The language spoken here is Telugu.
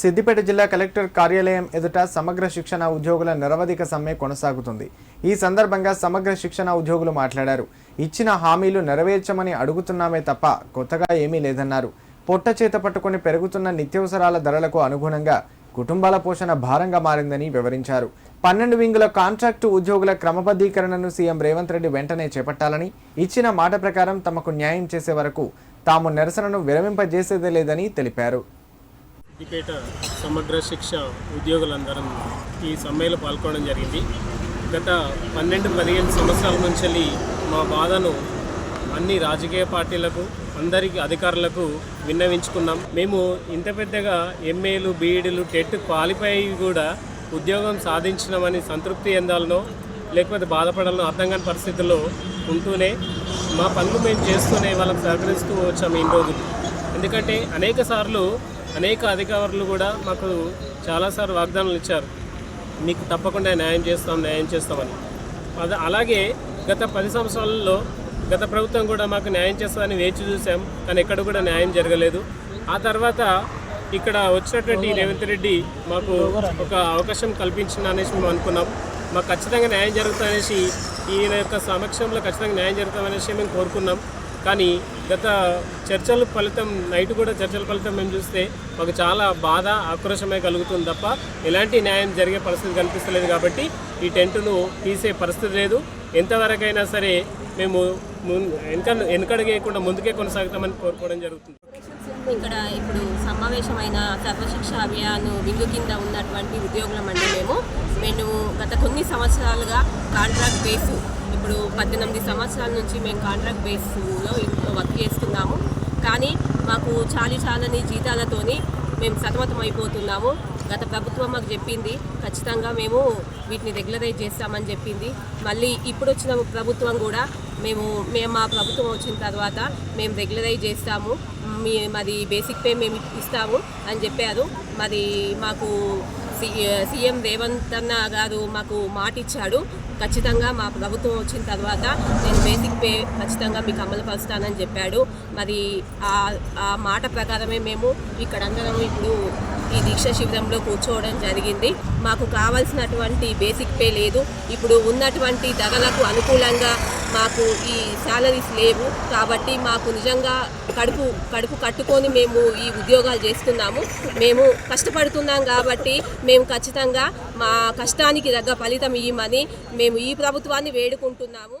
సిద్దిపేట జిల్లా కలెక్టర్ కార్యాలయం ఎదుట సమగ్ర శిక్షణ ఉద్యోగుల నిరవధిక సమ్మె కొనసాగుతుంది. ఈ సందర్భంగా సమగ్ర శిక్షణ ఉద్యోగులు మాట్లాడారు. ఇచ్చిన హామీలు నెరవేర్చమని అడుగుతున్నామే తప్ప కొత్తగా ఏమీ లేదన్నారు. పొట్ట చేత పట్టుకొని పెరుగుతున్న నిత్యావసరాల ధరలకు అనుగుణంగా కుటుంబాల పోషణ భారంగా మారిందని వివరించారు. పన్నెండు వింగుల కాంట్రాక్టు ఉద్యోగుల క్రమబద్ధీకరణను సీఎం రేవంత్ రెడ్డి వెంటనే చేపట్టాలని ఇచ్చిన మాట ప్రకారం తమకు న్యాయం చేసే వరకు తాము నిరసనను విరమింపజేసేదే లేదని తెలిపారు. సిద్దిపేట సమగ్ర శిక్ష ఉద్యోగులందరం ఈ సమ్మెలో పాల్గొనడం జరిగింది. గత పన్నెండు పదిహేను సంవత్సరాల నుంచి మా బాధను అన్ని రాజకీయ పార్టీలకు అందరికి అధికారులకు విన్నవించుకున్నాం. మేము ఇంత పెద్దగా ఎంఏలు బీఈడీలు టెట్ క్వాలిఫై అయ్యి కూడా ఉద్యోగం సాధించినామని సంతృప్తి ఎందాలనో లేకపోతే బాధపడాలనో అర్థం కాని పరిస్థితుల్లో ఉంటూనే మా పనులు మేము చేస్తూనే వాళ్ళకి సహకరిస్తూ వచ్చాము ఇన్ని రోజులు ఎందుకంటే అనేక సార్లు అనేక అధికారులు కూడా మాకు చాలాసార్లు వాగ్దానాలు ఇచ్చారు. మీకు తప్పకుండా న్యాయం చేస్తాం న్యాయం చేస్తామని. అది అలాగే గత పది సంవత్సరాలలో గత ప్రభుత్వం కూడా మాకు న్యాయం చేస్తామని వేచి చూసాం. కానీ ఎక్కడ కూడా న్యాయం జరగలేదు. ఆ తర్వాత ఇక్కడ వచ్చినటువంటి రేవంత్ రెడ్డి మాకు ఒక అవకాశం కల్పించింది అనేసి మేము అనుకున్నాం. మాకు ఖచ్చితంగా న్యాయం జరుగుతుందనేసి ఈయన యొక్క సమక్షంలో ఖచ్చితంగా న్యాయం జరుగుతామనేసి మేము కోరుకున్నాం. కానీ గత చర్చల ఫలితం నైట్ కూడా చర్చల ఫలితం మేము చూస్తే మాకు చాలా బాధ ఆక్రోశమే కలుగుతుంది తప్ప ఎలాంటి న్యాయం జరిగే పరిస్థితి కనిపిస్తలేదు కాబట్టి ఈ టెంటును తీసే పరిస్థితి లేదు. ఎంతవరకైనా సరే మేము వెనక వెనకడుగేయకుండా ముందుకే కొనసాగుతామని కోరుకోవడం జరుగుతుంది. ఇక్కడ ఇప్పుడు సమావేశమైన సర్వశిక్ష అభియాన్ వింగు కింద ఉన్నటువంటి ఉద్యోగులం అండి మేము మేము గత కొన్ని సంవత్సరాలుగా కాంట్రాక్ట్ బేస్ ఇప్పుడు పద్దెనిమిది సంవత్సరాల నుంచి మేము కాంట్రాక్ట్ బేస్లో వర్క్ చేస్తున్నాము. కానీ మాకు చాలి చాలని జీతాలతోని మేము సతమతం అయిపోతున్నాము గత ప్రభుత్వం మాకు చెప్పింది ఖచ్చితంగా మేము వీటిని రెగ్యులరైజ్ చేస్తామని చెప్పింది. మళ్ళీ ఇప్పుడు వచ్చిన ప్రభుత్వం కూడా మేము మేము మా ప్రభుత్వం వచ్చిన తర్వాత మేము రెగ్యులరైజ్ చేస్తాము. మీ మాది బేసిక్ పే మేము ఇస్తాము అని చెప్పారు. మరి మాకు సి- సీఎం రేవంత్ అన్న గారు మాకు మాట ఇచ్చాడు. ఖచ్చితంగా మా ప్రభుత్వం వచ్చిన తర్వాత నేను బేసిక్ పే ఖచ్చితంగా మీకు అమలు పరుస్తానని చెప్పాడు. మరి ఆ ఆ మాట ప్రకారమే మేము ఇక్కడ అందరం ఇప్పుడు ఈ దీక్ష శిబిరంలో కూర్చోవడం జరిగింది. మాకు కావాల్సినటువంటి బేసిక్ పే లేదు. ఇప్పుడు ఉన్నటువంటి ధరలకు అనుకూలంగా మాకు ఈ శాలరీస్ లేవు. కాబట్టి మాకు నిజంగా కడుపు కడుపు కట్టుకొని మేము ఈ ఉద్యోగాలు చేస్తున్నాము. మేము కష్టపడుతున్నాం కాబట్టి మేము ఖచ్చితంగా మా కష్టానికి తగ్గ ఫలితం ఇవ్వమని మేము ఈ ప్రభుత్వాన్ని వేడుకుంటున్నాము.